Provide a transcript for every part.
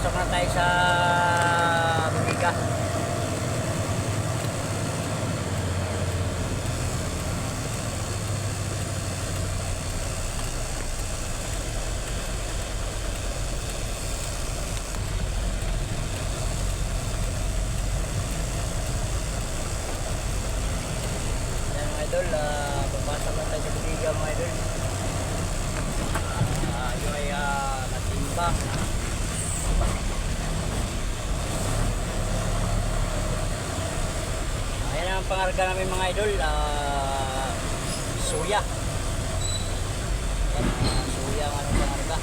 Pasok na tayo sa mga idol, uh, papasok na tayo sa Bumiga mga idol. Ah, yun ay ah, natimbang. Ayan ang pangarga namin mga idol. ah, suya. Yan, ah, suya ang anong pangarga.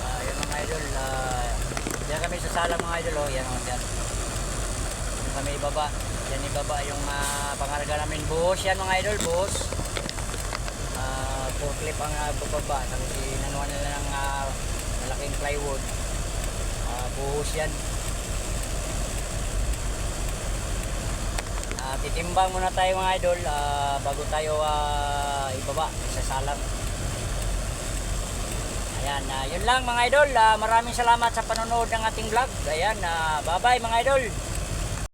Ah, yun mga idol. ah, yan kami sa sala mga idol. Oh, yan o, yan. Yan kami ibaba. Yan ibaba yung uh, pangarga namin. Buhos yan mga idol, buhos. Uh, clip ang uh, bababa. Tapos inanuhan nila ng ah, malaking plywood. Ah, buhos yan. Ah, titimbang muna tayo mga idol ah, bago tayo ah, ibaba sa salang. Ayan, ah, yun lang mga idol. Ah, maraming salamat sa panonood ng ating vlog. Ayan, ah, bye-bye mga idol.